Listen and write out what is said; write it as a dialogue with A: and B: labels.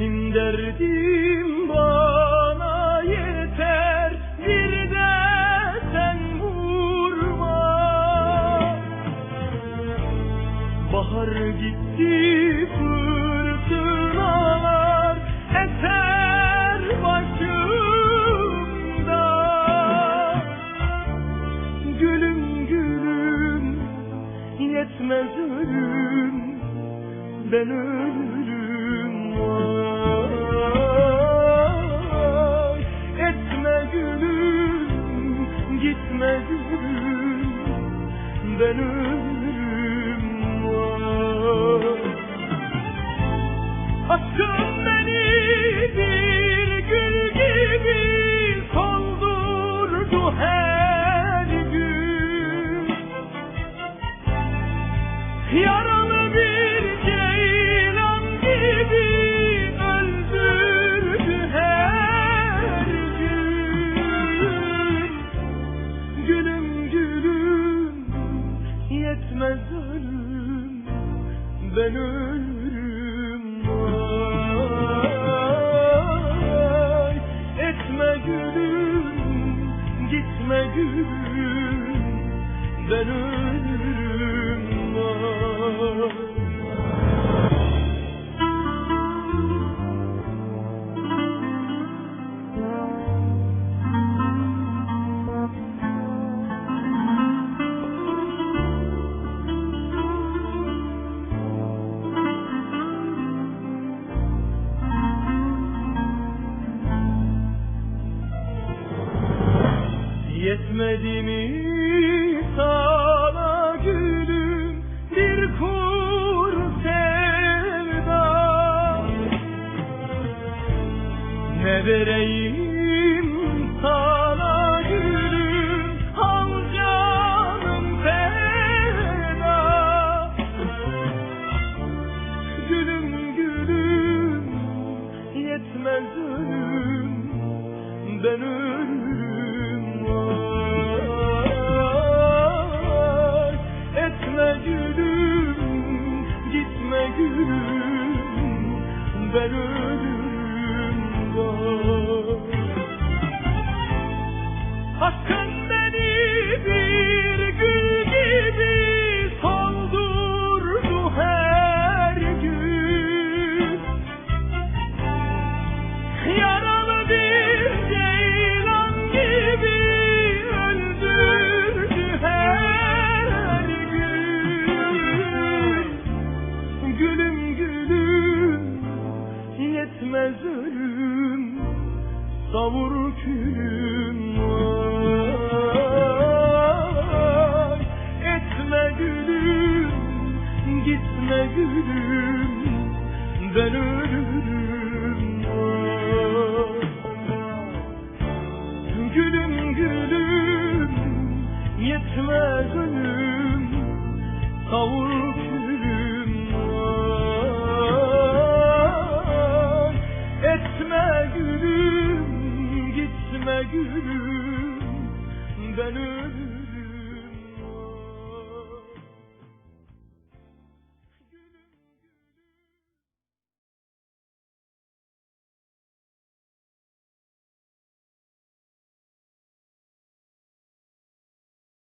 A: derdim bana yeter. Bir de sen vurma. Bahar gitti fırtınalar eser başımda. Gülüm gülüm yetmez ölüm. Ben ölürüm gülüm gitme gülüm. Ben gülüm ben ölürüm vay vereyim sana gülüm al canım feda. Gülüm gülüm yetmez ölüm ben ölürüm ben savur külüm vay Etme gülüm gitme gülüm. Ben ölürüm gülüm